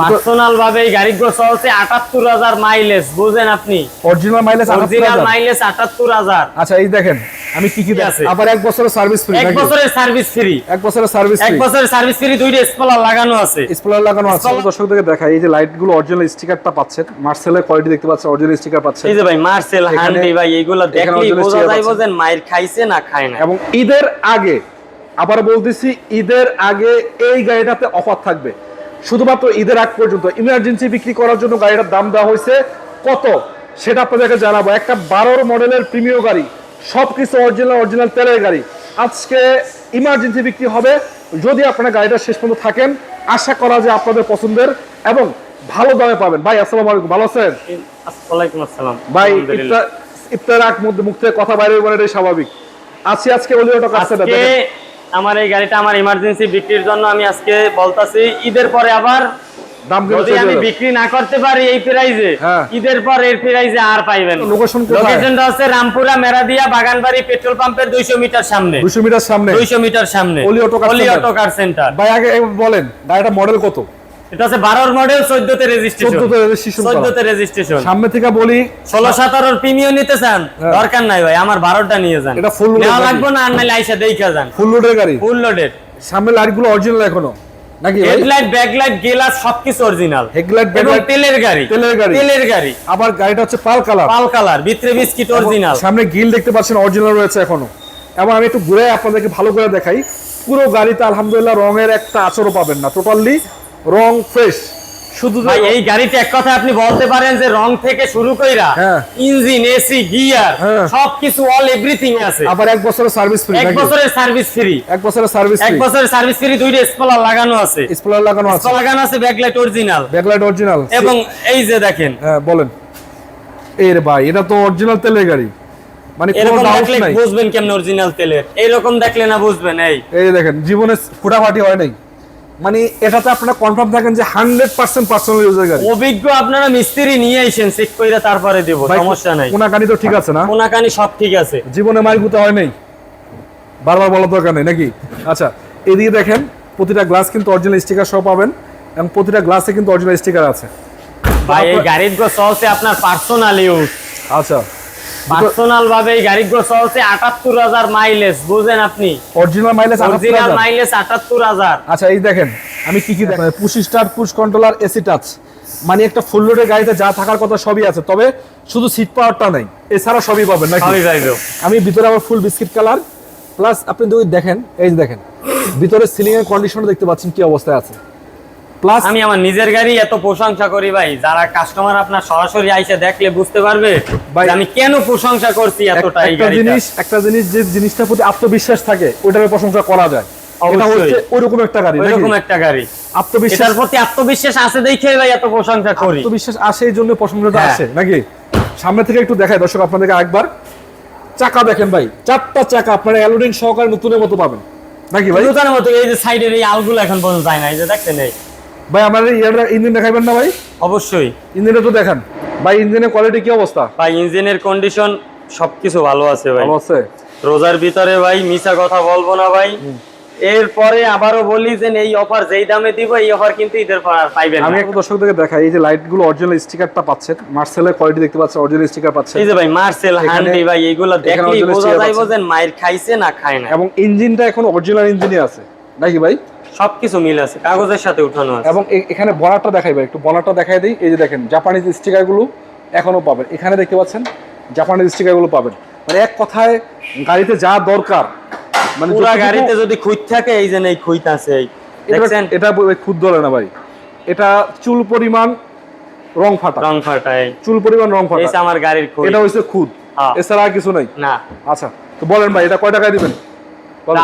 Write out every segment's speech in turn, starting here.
Personal ভাবে এই গাড়িগুলো চলছে আটাত্তর হাজার মাইলেজ বুঝেন আপনি? অরিজিনাল মাইলেজ অরিজিনাল মাইলেজ আটাত্তর হাজার। আচ্ছা এই দেখেন আমি কি কি আছে? আবার এক বছরের সার্ভিস ফ্রি এক বছরের সার্ভিস ফ্রি এক বছরের সার্ভিস এক বছরের সার্ভিস ফ্রি দুইটা স্পলার লাগানো আছে। স্পলার লাগানো আছে। Spoiler- দর্শকদেরকে দেখাই এই যে অরিজিনাল স্টিকারটা পাচ্ছেন মার্সেলের কোয়ালিটি দেখতে পাচ্ছেন অরিজিনাল স্টিকার পাচ্ছেন। এই যে ভাই মার্সেল হান্ডি ভাই এইগুলো দেখলেই বোঝা sticker যাইব আছে। যে মায়ের খাইছে না খায় না এবং ঈদের আগে আবার বলতেছি ঈদের আগে এই গাড়িটাতে অফার থাকবে। শুধুমাত্র ঈদের আগ পর্যন্ত ইমার্জেন্সি বিক্রি করার জন্য গাড়িটার দাম দেওয়া হয়েছে কত? সেটা আপনাদেরকে জানাব। একটা বারোর মডেলের প্রিমিয় গাড়ি সব কিছু অরিজিনাল অরিজিনাল তেলের গাড়ি। আজকে ইমার্জেন্সি বিক্রি হবে। যদি আপনারা গাড়িটা শেষ পর্যন্ত থাকেন আশা করা যে আপনাদের পছন্দের এবং ভালো দামে পাবেন। ভাই আসসালামু আলাইকুম। ভালো আছেন? ওয়ালাইকুম আসসালাম। ভাই। ইফতার ইফতার আগ মধ্যে মুখ থেকে কথা বাইরে বলে এটাই স্বাভাবিক। আছি আজকে অলিওটা কাছে আজকে আমার এই গাড়িটা আমার ইমার্জেন্সি বিক্রির জন্য আমি আজকে বলতাছি ঈদের পরে আবার যদি আমি বিক্রি না করতে পারি এই প্রাইজে হ্যাঁ। ঈদের পর এর প্রাইজে আর পাইবেন লোকেশনটা হচ্ছে রামপুরা মেরাদিয়া বাগানবাড়ি পেট্রোল পাম্পের 200 মিটার সামনে। 200 মিটার সামনে? 200 মিটার সামনে। অলি সেন্টার। অটো কার সেন্টার ভাই আগে বলেন গাড়িটা মডেল কত? এটা হচ্ছে 12 মডেল 14 তে রেজিস্ট্রেশন 14 তে registration 14 তে রেজিস্ট্রেশন সামনে থেকে বলি 16 17 এর প্রিমিয়াম নিতে চান হ্যাঁ। দরকার নাই ভাই আমার 12টা নিয়ে যান। এটা loaded নেওয়া লাগবে না আর নাইলে আইসা যান। ফুল লোডের গাড়ি। ফুল লোডেড সামনে অরিজিনাল এখনও। নাকি হেডলাইট ব্যাকলাইট গ্লাস সবকিছু অরিজিনাল হেডলাইট ব্যাকলাইট তেলের গাড়ি। তেলের গাড়ি। তেলের গাড়ি। আবার গাড়িটা হচ্ছে পাল কালার। পাল কালার ভিতরে বিস্কিট অরিজিনাল সামনে গিল দেখতে পাচ্ছেন অরিজিনাল রয়েছে এখনও। এবং আমি একটু ঘুরে আপনাদেরকে ভালো করে দেখাই। পুরো গাড়িতে আলহামদুলিল্লাহ রঙের একটা আচরও পাবেন না টোটালি রং ফ্রেশ শুধু এই গাড়িতে এক কথা আপনি বলতে পারেন যে রং থেকে শুরু কইরা হ্যাঁ। ইঞ্জিন এসি গিয়ার হ্যাঁ। সবকিছু অল এভরিথিং আছে। আবার এক বছরের সার্ভিস ফ্রি এক বছরের সার্ভিস ফ্রি এক বছরের সার্ভিস এক বছরের সার্ভিস ফ্রি দুইটা স্পলার লাগানো আছে। স্পলার লাগানো আছে। স্পলার লাগানো আছে ব্যাকলাইট অরিজিনাল ব্যাকলাইট অরিজিনাল এবং এই যে দেখেন। হ্যাঁ বলেন। এই রে ভাই এটা তো অরিজিনাল তেলের গাড়ি। মানে কোনো এরকম ডাউট নাই। বুঝবেন কেমন অরিজিনাল তেলের। এইরকম দেখলে না বুঝবেন এই। এই দেখেন জীবনে ফুটাফাটি হয় নাই। মানে এটাতে আপনারা কনফার্ম থাকেন যে হান্ড্রেড পার্সেন্ট পার্সোনাল ইউজের গাড়ি। অভিজ্ঞ আপনারা মিস্ত্রি নিয়ে আইসেন চেক কইরা তারপরে দেব সমস্যা নাই। কোনাকানি তো ঠিক আছে না? কোনাকানি সব ঠিক আছে। জীবনে মাইল গুতে হয় নাই? বারবার বলার দরকার নেই নাকি? আচ্ছা এদিকে দেখেন প্রতিটা গ্লাস কিন্তু অরিজিনাল স্টিকার সহ পাবেন এবং প্রতিটা গ্লাসে কিন্তু অরিজিনাল স্টিকার আছে। ভাই এই গাড়ির গাড়িগুলো চলছে আপনার পার্সোনাল ইউজ আচ্ছা। পার্সোনাল ভাবে এই গাড়িগুলো চলছে আটাত্তর হাজার মাইলেজ বুঝেন আপনি? অরিজিনাল মাইলেজ অরিজিনাল মাইলেজ আটাত্তর হাজার। আচ্ছা এই দেখেন আমি কি কি দেখেন push start push controller AC touch মানে একটা ফুল লোডের গাড়িতে যা থাকার কথা সবই আছে তবে শুধু সিট পাওয়ারটা নাই। এছাড়া সবই পাবেন নাকি? আমি ভিতরে আবার ফুল বিস্কিট কালার প্লাস আপনি দুই দেখেন এই দেখেন ভিতরে সিলিং এর কন্ডিশন দেখতে পাচ্ছেন কি অবস্থায় আছে। প্লাস আমি আমার নিজের গাড়ি এত প্রশংসা করি ভাই যারা কাস্টমার আপনার সরাসরি আইসে দেখলে বুঝতে পারবে ভাই, আমি কেন প্রশংসা করছি এতটা এই একটা জিনিস একটা জিনিস যে জিনিসটার প্রতি আত্মবিশ্বাস থাকে ওটার প্রশংসা করা যায়। এটা হচ্ছে একটা গাড়ি একটা গাড়ি। প্রতি আত্মবিশ্বাস আছে দেখে ভাই এত প্রশংসা করি। আত্মবিশ্বাস আসে এই জন্য প্রশংসাটা হ্যাঁ। আসে নাকি? সামনে থেকে একটু দেখাই দর্শক আপনাদেরকে একবার চাকা দেখেন ভাই চারটা চাকা আপনারা অ্যালোডিন সহকারে নতুনের মতো পাবেন। নাকি ভাই? নতুনের মতো এই যে সাইডের এই আলগুলো এখন পর্যন্ত যায় না এই যে দেখছেন এই? ভাই আমাদের ইয়ারটা ইঞ্জিন দেখাইবেন না ভাই? অবশ্যই। ইঞ্জিনটা তো দেখান। ভাই ইঞ্জিনের কোয়ালিটি কি অবস্থা? ভাই ইঞ্জিনের কন্ডিশন সবকিছু ভালো আছে ভাই। ভালো আছে? রোজার ভিতরে ভাই মিছা কথা বলব না ভাই। এরপরে আবারও বলি যে এই অফার যেই দামে দিব এই অফার কিন্তু ঈদের পর আর পাইবেন আমি একটু দর্শকদেরকে দেখাই এই যে লাইটগুলো অরিজিনাল স্টিকারটা পাচ্ছেন মার্সেলের কোয়ালিটি দেখতে পাচ্ছেন অরিজিনাল স্টিকার পাচ্ছেন। এই যে ভাই মার্সেল হান্ডি ভাই এইগুলো দেখলেই বোঝা পাচ্ছেন। যে মায়ের খাইছে না খায় না এবং ইঞ্জিনটা এখন অরিজিনাল ইঞ্জিনই আছে। নাকি ভাই? সবকিছু মিল আছে কাগজের সাথে উঠানো আছে। এবং এখানে বনারটা দেখাই ভাই একটু বনারটা দেখাই দিই। এই যে দেখেন জাপানিজ স্টিকারগুলো এখনও পাবেন। এখানে দেখতে পাচ্ছেন জাপানিজ স্টিকারগুলো পাবেন। মানে এক কথায় গাড়িতে যা দরকার মানে পুরা গাড়িতে যদি খুঁত থাকে এই যে এই খুঁত আছে। এই দেখছেন? এটা খুদ ধরে না ভাই। এটা চুল পরিমাণ রং ফাটা। রং ফাটায়। চুল পরিমাণ রং এই ফাটা আমার গাড়ির খুঁত। এটা হচ্ছে খুদ। হ্যাঁ। এছাড়া আর কিছু নাই? না। আচ্ছা তো বলেন ভাই এটা কয় টাকায় দিবেন।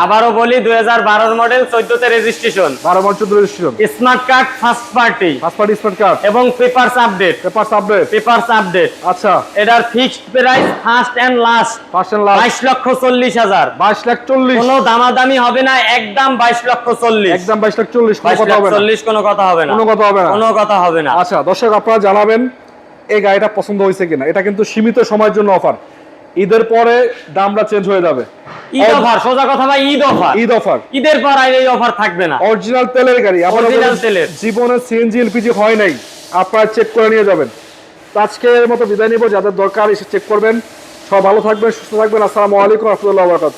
আবারও বলি দুই হাজার বারোর মডেল চোদ্দতে রেজিস্ট্রেশন বারো মাস চোদ্দ registration smart card first party first party smart card এবং papers update paper update papers update আচ্ছা। এটার fixed price first and last first and last বাইশ লক্ষ চল্লিশ হাজার। বাইশ লাখ চল্লিশ। কোনো দামাদামি হবে না একদম বাইশ লক্ষ চল্লিশ। একদম বাইশ লাখ চল্লিশ কোনো কথা হবে না। চল্লিশ কোনো কথা হবে না। কোনো কথা হবে না। কোনো কথা হবে না। আচ্ছা দর্শক আপনারা জানাবেন এই গাড়িটা পছন্দ হয়েছে কিনা। এটা কিন্তু সীমিত সময়ের জন্য অফার ঈদের পরে দামটা চেঞ্জ হয়ে যাবে। ঈদ অফার সোজা কথা ভাই ঈদ অফার। ঈদ অফার। ঈদের পর আর এই অফার থাকবে না। অরিজিনাল তেলের গাড়ি Original তেলের। জীবনে সিএনজি এলপিজি হয় নাই। আপনারা চেক করে নিয়ে যাবেন। আজকের মতো বিদায় নিব যাদের দরকার এসে চেক করবেন। সব ভালো থাকবেন সুস্থ থাকবেন। আসসালামু আলাইকুম রহমতুল্লাহ বরকাত